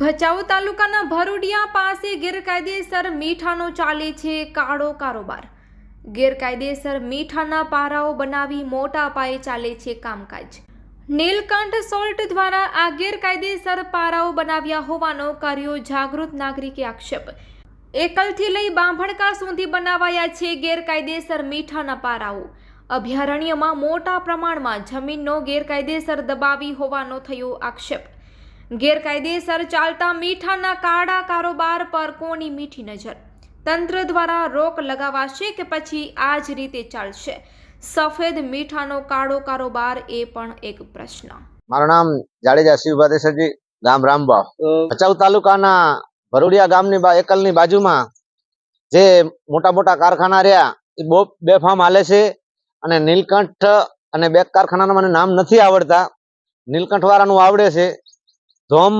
ભચાઉ તાલુકાના ભરૂડિયા પાસે ગેરકાયદેસર મીઠાનો ચાલે છે કાળો કારોબાર. ગેરકાયદેસર મીઠાના પારાઓ બનાવી મોટા પાયે ચાલે છે કામકાજ. નીલકંઠ સોલ્ટ દ્વારા આ ગેરકાયદેસર પારાઓ બનાવ્યા હોવાનો કર્યો જાગૃત નાગરિકે આક્ષેપ. એકલથી લઈ બાંભણકા સુધી બનાવાયા છે ગેરકાયદેસર મીઠાના પારાઓ. અભયારણ્યમાં મોટા પ્રમાણમાં જમીનનો ગેરકાયદેસર દબાવી હોવાનો થયો આક્ષેપ. ગેરકાયદેસર ચાલતા મીઠાના કાળા કારોબાર પર કોની મીઠી નજર? તંત્ર દ્વારા રોક લગાવાશે કે પછી આ જ રીતે ચાલશે? સફેદ મીઠાનો કાળો કારોબાર એ પણ એક પ્રશ્ન. મારું નામ જાડેજા શિવભાઈ દેસરજી ગામ રામબાવ ભચાઉ તાલુકાના ભરૂડિયા ગામની એકલની બાજુમાં જે મોટા મોટા કારખાના રહ્યા એ બહુ બેફામ હાલે છે અને નીલકંઠ અને બે કારખાનાના મને નામ નથી આવડતા. નીલકંઠ વાળાનું આવડે છે. ધોમ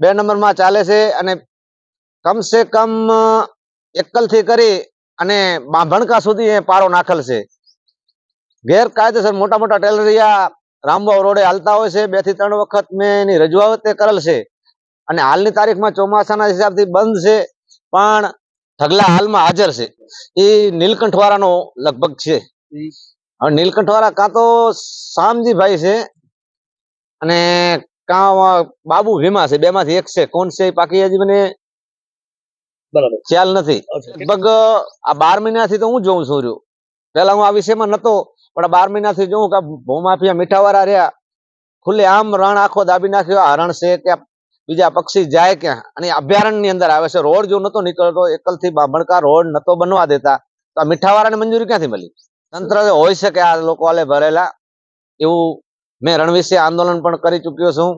બે નંબરમાં ચાલે છે અને કમસે કમ એકલથી કરી અને બાંભણકા સુધી એ પારો નાખેલ છે. ગેરકાયદેસર મોટા મોટા ટેલરિયા રામબાવ રોડે હાલતા હોય છે. બેથી ત્રણ વખત મેં એની રજૂઆત કરેલ છે. અને હાલની તારીખમાં ચોમાસાના હિસાબથી બંધ છે પણ ઢગલા હાલમાં હાજર છે. એ નીલકંઠવાળાનો લગભગ છે. હવે નીલકંઠવાળા કાં તો શામજીભાઈ છે અને કાં બાબુ ભીમા છે? બે માંથી એક છે. કોણ છે પાકી હજી મને બરાબર. ખ્યાલ નથી. લગભગ આ બાર મહિનાથી તો હું જોઉં છું રહ્યું. પેલા હું આ વિષયમાં નતો પણ બાર મહિનાથી જોઉં કે ભૂમાફિયા મીઠાવાળા રહ્યા. ખુલ્લે આમ રણ આખો દાબી નાખ્યો. આ રણ છે કે બીજા પક્ષી જાય ક્યાં? અને અભયારણ્યની અંદર આવે છે. રોડ જો નતો નીકળતો એકલથી બામણકા રોડ નતો બનવા દેતા તો આ મીઠાવાળાને મંજૂરી ક્યાંથી મળી? તંત્ર હોય છે કે આ લોકો આલે ભરેલા. એવું મેં રણ વિશે આંદોલન પણ કરી ચુક્યો છું.